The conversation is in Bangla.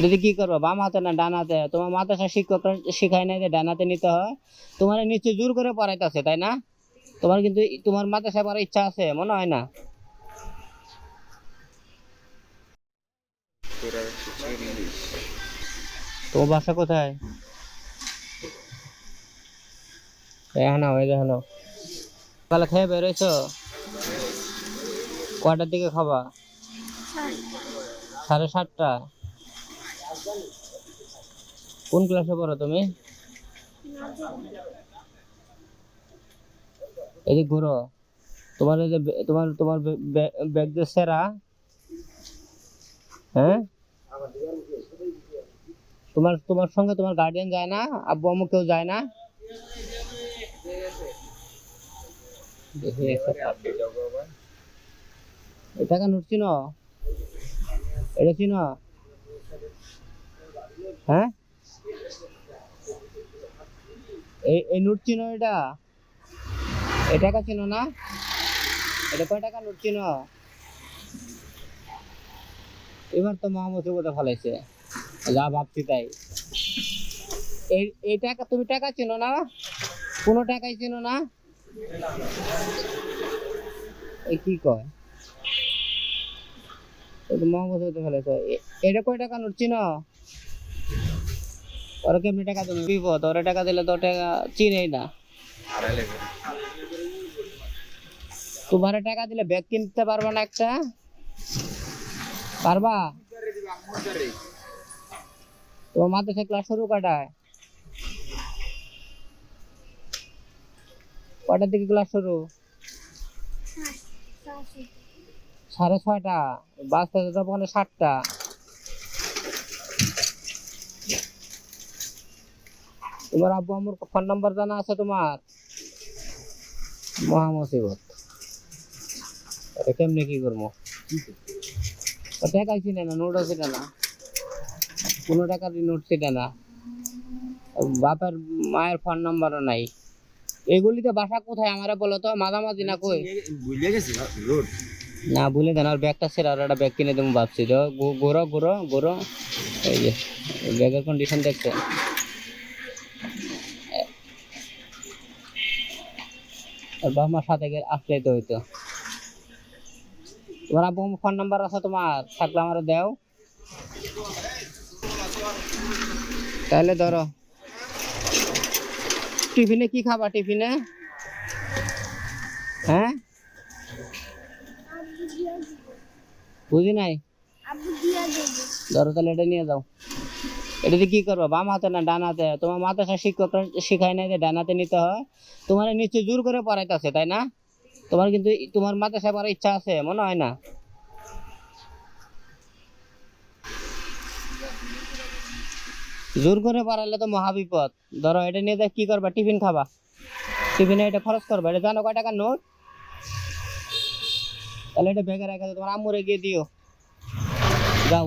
এটা দিয়ে কি করব? বাম হাতে না ডান হাতে? তোমার মাদ্রাসা শিক্ষক শিখায় নাই যে ডান হাতে নিতে হয়। তোমার নিচে জোর করে পড়াইতেছে তাই না? তোমার কিন্তু তোমার মাদ্রাসায় পড়ার ইচ্ছা আছে মনে হয় না? তোমার বাসা কোথায়? ওই সকালে খেয়ে বেরোইছো? কটার দিকে খাবা? সাড়ে সাতটা? কোন ক্লাসে পড়ো তুমি? এদিক ঘুরো। তোমার এই যে তোমার তোমার ব্যাগ যে সেরা হ্যাঁ? তোমার তোমার সঙ্গে তোমার গার্ডিয়ান যায় না, আব্বু আম্মু কেউ যায় না? এই টাকা নোট চিনো এটা চিনো? হ্যাঁ? এই এই নোট চিনো এটা? চিনো না? এটা কয় টাকা নোট চিনো এবার তো ফেলাইছে। যা ভাবছি তাই। এই টাকা, তুমি টাকা চিনো না? কোনো টাকাই চিনো না? এই কি কয়? এই তো মোহাম্মদ কোথায় ফেলাইছে। এটা কয় টাকা নোট চিনো ওরা কেমনি টাকা তুমি বিপদ, ওরা টাকা দিলে তো টাকা চিনেই না। তোমার টাকা দিলে ব্যাগ কিনতে পারবা না একটা? পারবা? তোমার মাদ্রাসা ক্লাস শুরু কটায়। কটার দিকে ক্লাস শুরু? সাড়ে ছয়টা। বাসতে যেতে পৌনে সাতটা। তোমার আব্বু আম্মুর ফোন নাম্বার জানা আছে তোমার? মহা মুসিবত। এটা কেমনে কি করব? টাকা ছিল না নোটও ছিল না কোনো টাকার নোট ছিল না। বাপের মায়ের ফোন নাম্বারও নাই। এগুলিতে বাসা কোথায় আমারে বলো তো মাঝামাঝি না কই? বুঝলে গেছি রোড। না ভুলে দেন আর ব্যাগটা ছেড়ে আর একটা ব্যাগ কিনে দেবো ভাবছি। তো গোরো গোরো গোরো। এই যে ব্যাগের কন্ডিশন দেখছে আর বাবা মার সাথে গিয়ে আসলেই তো হইতো। তোমার আব্বু ফোন নাম্বার আছে তোমার থাকলে আমার দাও। তাহলে ধরো। টিফিনে কি খাবা টিফিনে? হ্যাঁ? বুঝি নাই? ধরো তাহলে এটা নিয়ে যাও। এটা দিয়ে কি করব? বাম হাতে না ডান হাতে? তোমার মাদ্রাসা শিক্ষক শিখায় নাই যে ডান হাতে নিতে হয়। তোমার নিচে জোর করে পড়াইতেছে, তাই না? তোমার কিন্তু তোমার মাদ্রাসায় পড়ার ইচ্ছা আছে, মনে হয় না? জোর করে পড়াইলে তো মহাবিপদ ধরো এটা নিয়ে কি করবা? টিফিন খাবা। টিফিনে এটা খরচ করবা। এটা জানো কয় টাকার নোট? তাহলে এটা ব্যাগে রেখে তোমার আম্মুরে গিয়ে দিও। যাও।